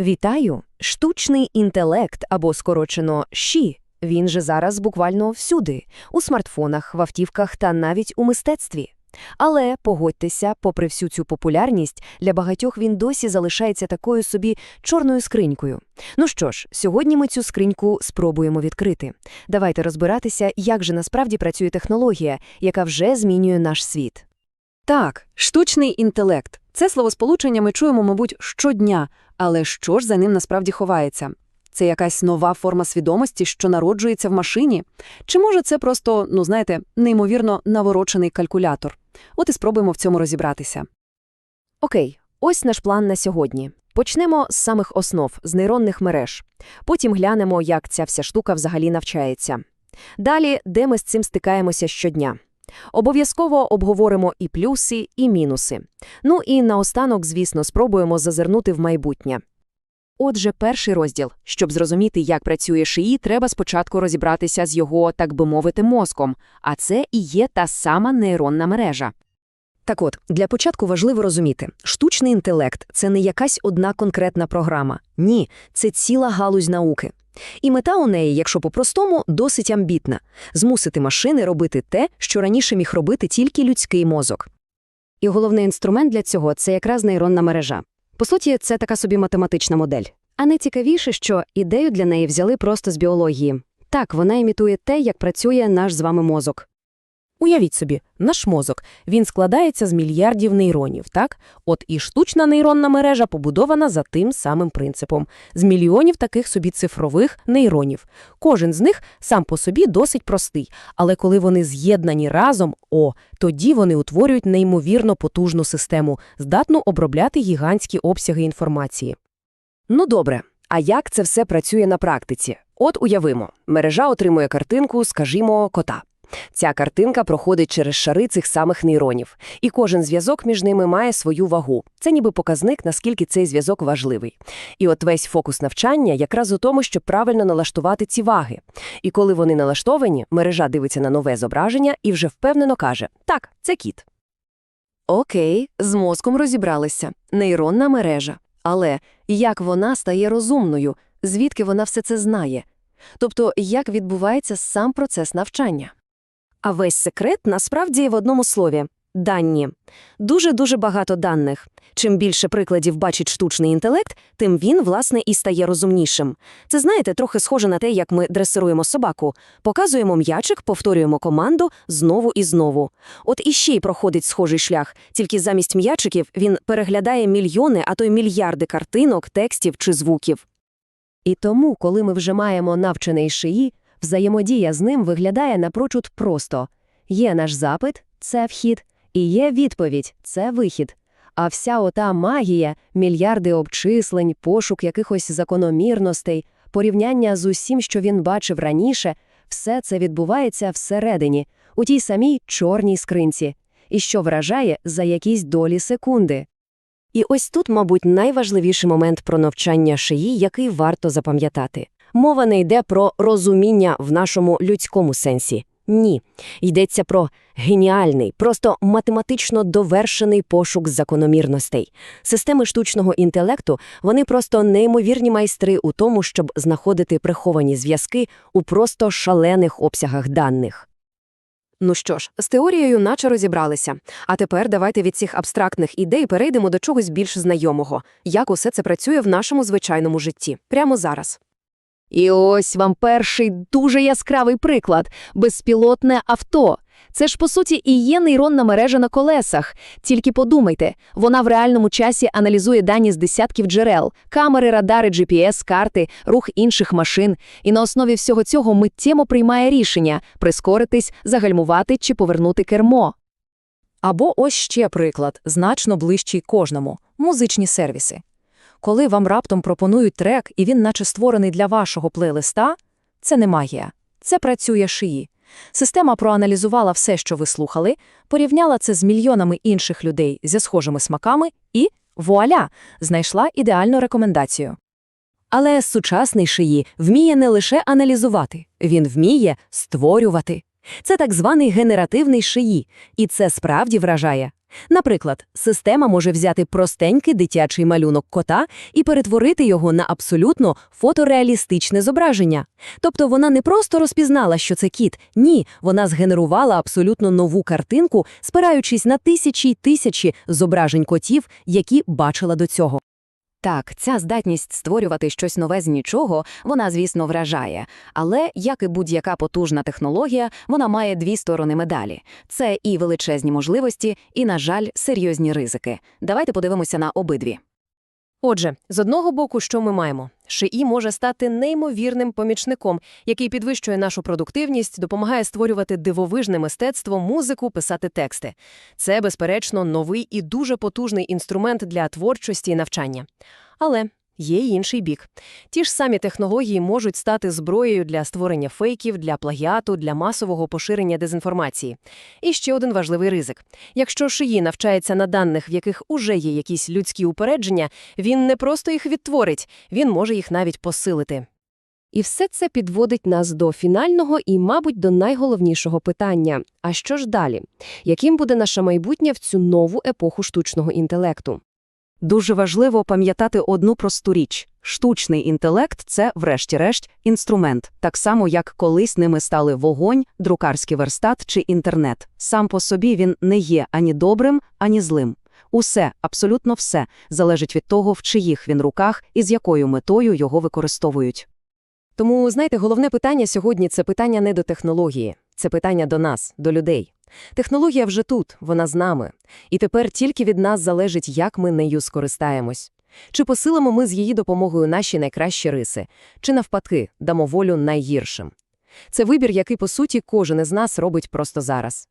Вітаю! Штучний інтелект або скорочено ШІ. Він же зараз буквально всюди – у смартфонах, в автівках та навіть у мистецтві. Але, погодьтеся, попри всю цю популярність, для багатьох він досі залишається такою собі чорною скринькою. Ну що ж, сьогодні ми цю скриньку спробуємо відкрити. Давайте розбиратися, як же насправді працює технологія, яка вже змінює наш світ. Так, штучний інтелект. Це словосполучення ми чуємо, мабуть, щодня. Але що ж за ним насправді ховається? Це якась нова форма свідомості, що народжується в машині? Чи може це просто, ну знаєте, неймовірно наворочений калькулятор? От і спробуємо в цьому розібратися. Окей, ось наш план на сьогодні. Почнемо з самих основ, з нейронних мереж. Потім глянемо, як ця вся штука взагалі навчається. Далі, де ми з цим стикаємося щодня. Обов'язково обговоримо і плюси, і мінуси. Ну і наостанок, звісно, спробуємо зазирнути в майбутнє. Отже, перший розділ. Щоб зрозуміти, як працює шиї, треба спочатку розібратися з його, так би мовити, мозком. А це і є та сама нейронна мережа. Так от, для початку важливо розуміти, штучний інтелект – це не якась одна конкретна програма. Ні, це ціла галузь науки. І мета у неї, якщо по-простому, досить амбітна – змусити машини робити те, що раніше міг робити тільки людський мозок. І головний інструмент для цього – це якраз нейронна мережа. По суті, це така собі математична модель. А найцікавіше, що ідею для неї взяли просто з біології. Так, вона імітує те, як працює наш з вами мозок. Уявіть собі, наш мозок, він складається з мільярдів нейронів, так? От і штучна нейронна мережа побудована за тим самим принципом. З мільйонів таких собі цифрових нейронів. Кожен з них сам по собі досить простий, але коли вони з'єднані разом, о, тоді вони утворюють неймовірно потужну систему, здатну обробляти гігантські обсяги інформації. Ну добре, а як це все працює на практиці? От уявимо, мережа отримує картинку, скажімо, кота. Ця картинка проходить через шари цих самих нейронів, і кожен зв'язок між ними має свою вагу. Це ніби показник, наскільки цей зв'язок важливий. І от весь фокус навчання якраз у тому, щоб правильно налаштувати ці ваги. І коли вони налаштовані, мережа дивиться на нове зображення і вже впевнено каже «Так, це кіт». Окей, з мозком розібралися. Нейронна мережа. Але як вона стає розумною? Звідки вона все це знає? Тобто, як відбувається сам процес навчання? А весь секрет насправді в одному слові – дані. Дуже-дуже багато даних. Чим більше прикладів бачить штучний інтелект, тим він, власне, і стає розумнішим. Це, знаєте, трохи схоже на те, як ми дресируємо собаку. Показуємо м'ячик, повторюємо команду знову і знову. От іще й проходить схожий шлях, тільки замість м'ячиків він переглядає мільйони, а то й мільярди картинок, текстів чи звуків. І тому, коли ми вже маємо навчений шиї, взаємодія з ним виглядає напрочуд просто. Є наш запит – це вхід, і є відповідь – це вихід. А вся ота магія, мільярди обчислень, пошук якихось закономірностей, порівняння з усім, що він бачив раніше, все це відбувається всередині, у тій самій чорній скринці, і що вражає за якісь долі секунди. І ось тут, мабуть, найважливіший момент про навчання шиї, який варто запам'ятати. Мова не йде про розуміння в нашому людському сенсі. Ні. Йдеться про геніальний, просто математично довершений пошук закономірностей. Системи штучного інтелекту, вони просто неймовірні майстри у тому, щоб знаходити приховані зв'язки у просто шалених обсягах даних. Ну що ж, з теорією наче розібралися. А тепер давайте від цих абстрактних ідей перейдемо до чогось більш знайомого. Як усе це працює в нашому звичайному житті. Прямо зараз. І ось вам перший дуже яскравий приклад – безпілотне авто. Це ж, по суті, і є нейронна мережа на колесах. Тільки подумайте, вона в реальному часі аналізує дані з десятків джерел – камери, радари, GPS, карти, рух інших машин. І на основі всього цього миттєво приймає рішення – прискоритись, загальмувати чи повернути кермо. Або ось ще приклад, значно ближчий кожному – музичні сервіси. Коли вам раптом пропонують трек, і він наче створений для вашого плейлиста, це не магія, це працює шиї. Система проаналізувала все, що ви слухали, порівняла це з мільйонами інших людей зі схожими смаками і, вуаля, знайшла ідеальну рекомендацію. Але сучасний шиї вміє не лише аналізувати, він вміє створювати. Це так званий генеративний шиї, і це справді вражає. Наприклад, система може взяти простенький дитячий малюнок кота і перетворити його на абсолютно фотореалістичне зображення. Тобто вона не просто розпізнала, що це кіт, ні, вона згенерувала абсолютно нову картинку, спираючись на тисячі й тисячі зображень котів, які бачила до цього. Так, ця здатність створювати щось нове з нічого, вона, звісно, вражає. Але, як і будь-яка потужна технологія, вона має дві сторони медалі. Це і величезні можливості, і, на жаль, серйозні ризики. Давайте подивимося на обидві. Отже, з одного боку, що ми маємо? ШИІ може стати неймовірним помічником, який підвищує нашу продуктивність, допомагає створювати дивовижне мистецтво, музику, писати тексти. Це, безперечно, новий і дуже потужний інструмент для творчості і навчання. Але є й інший бік. Ті ж самі технології можуть стати зброєю для створення фейків, для плагіату, для масового поширення дезінформації. І ще один важливий ризик. Якщо шиї навчається на даних, в яких уже є якісь людські упередження, він не просто їх відтворить, він може їх навіть посилити. І все це підводить нас до фінального і, мабуть, до найголовнішого питання. А що ж далі? Яким буде наше майбутнє в цю нову епоху штучного інтелекту? Дуже важливо пам'ятати одну просту річ. Штучний інтелект – це, врешті-решт, інструмент, так само, як колись ними стали вогонь, друкарський верстат чи інтернет. Сам по собі він не є ані добрим, ані злим. Усе, абсолютно все, залежить від того, в чиїх він руках і з якою метою його використовують. Тому, знаєте, головне питання сьогодні – це питання не до технології. Це питання до нас, до людей. Технологія вже тут, вона з нами. І тепер тільки від нас залежить, як ми нею скористаємось. Чи посилимо ми з її допомогою наші найкращі риси, чи навпаки, дамо волю найгіршим. Це вибір, який, по суті, кожен із нас робить просто зараз.